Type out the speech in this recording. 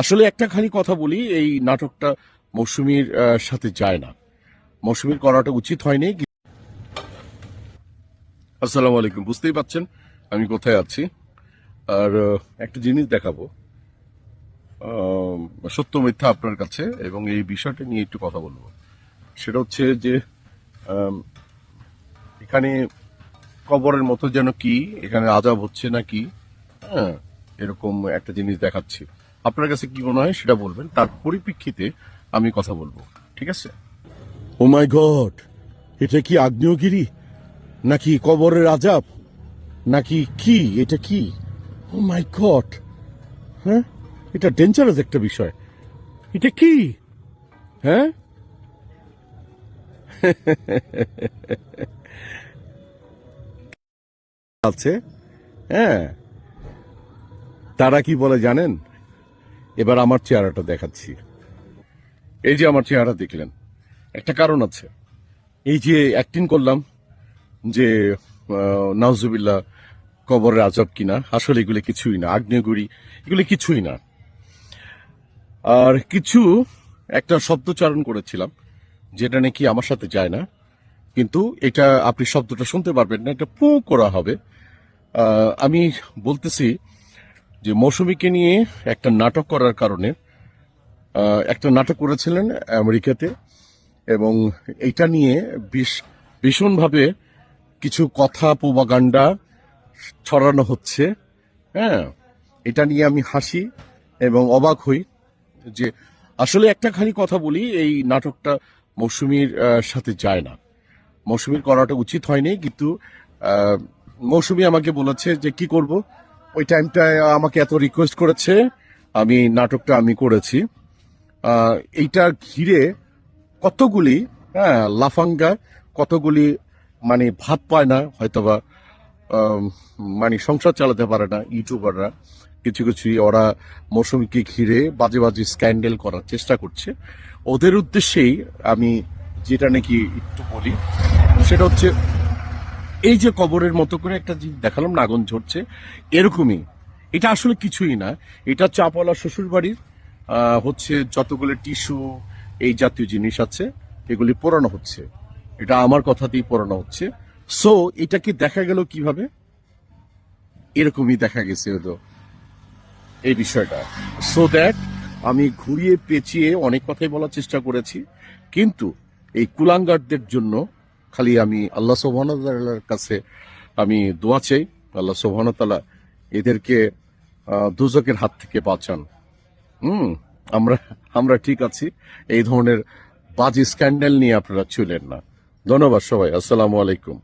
আসলে একটা খালি কথা বলি, এই নাটকটা মৌসুমীর সাথে যায় না। মৌসুমীর করাটা উচিত হয়নি আসসালামু আলাইকুম, বুঝতেই পাচ্ছেন আমি কোথায় আছি। আর একটা জিনিস দেখাবো। সত্য মিথ্যা আপনার কাছে, এবং এই বিষয়টা নিয়ে একটু কথা বলব। সেটা হচ্ছে যে এখানে কবরের মতো যেন কি, এখানে আজাব হচ্ছে না কি? হ্যাঁ এরকম একটা জিনিস দেখাচ্ছি। আপনার কাছে কি মনে হয় সেটা বলবেন, তার পরিপ্রেক্ষিতে আমি কথা বলব, ঠিক আছে? ও মাই গড এটা কি আগ্নেয়গিরি? নাকি কবরের আজাব? নাকি কি? এটা কি? ও মাই গড হ্যাঁ? এটা ডেঞ্জারাস একটা বিষয়। এটা কি? হ্যাঁ? আছে? হ্যাঁ। তারা কি বলে জানেন? এবার আমার চেহারাটা দেখাচ্ছি। এই যে আমার চেহারা দেখলেন, একটা কারণ আছে। এই যে অ্যাক্টিং করলাম যে নাউজুবিল্লাহ, কবরের আজব কিনা, আসলে এগুলো কিছুই না। আগ্নেয়গুড়ি এগুলো কিছুই না। আর কিছু একটা শব্দচারণ করেছিলাম, যেটা নাকি আমার সাথে যায় না। কিন্তু এটা আপনি শব্দটা শুনতে পারবেন না, এটা পু করা হবে। আমি বলতেছি যে মৌসুমীকে নিয়ে একটা নাটক করার কারণে একটা নাটক করেছিলেন আমেরিকাতে, এবং এটা নিয়ে বিশ- ভীষণভাবে কিছু কথা প্রবাগান্ডা ছড়ানো হচ্ছে। হ্যাঁ এটা নিয়ে আমি হাসি এবং অবাক হই যে আসলে একটা খানি কথা বলি, এই নাটকটা মৌসুমীর সাথে যায় না। মৌসুমীর করাটা উচিত হয়নি, কিন্তু মৌসুমী আমাকে বলেছে যে কি করব? ওই টাইমটায় আমাকে এত রিকোয়েস্ট করেছে, আমি, নাটকটা আমি করেছি। এইটা ঘিরে কতগুলি হ্যাঁ লাফাঙ্গা, কতগুলি মানে ভাত পায় না, হয়তোবা মানে সংসার চালাতে পারে না ইউটিউবাররা। কিছু কিছু ওরা মৌসুমীকে ঘিরে বাজে বাজে স্ক্যান্ডেল করার চেষ্টা করছে। ওদের উদ্দেশ্যেই আমি যেটা নাকি একটু বলি, সেটা হচ্ছে এই যে কবরের মতো করে একটা জিনিস দেখালাম না আগুন ঝরছে, এরকমই। এটা আসলে কিছুই না। এটা চাপওয়ালা শ্বশুর বাড়ির হচ্ছে যতগুলো টিস্যু, এই জাতীয় জিনিস আছে, এগুলি পোড়ানো হচ্ছে। এটা আমার কথাতেই পোড়ানো হচ্ছে। সো এটা কি দেখা গেল কীভাবে? এরকমই দেখা গেছে হলো এই বিষয়টা। সো দ্যাট আমি ঘুরিয়ে পেঁচিয়ে অনেক কথাই বলার চেষ্টা করেছি, কিন্তু এই কুলাঙ্গারদের জন্য খালি আমি আল্লাহ সোহানতালার কাছে আমি দোয়া চাই, আল্লাহ সোহানতালা এদেরকে দুজকের হাত থেকে বাঁচান। হুম, আমরা আমরা ঠিক আছি, এই ধরনের বাজি স্ক্যান্ডেল নিয়ে আপনারা ছিলেন না। ধন্যবাদ সবাই, আসসালামু আলাইকুম।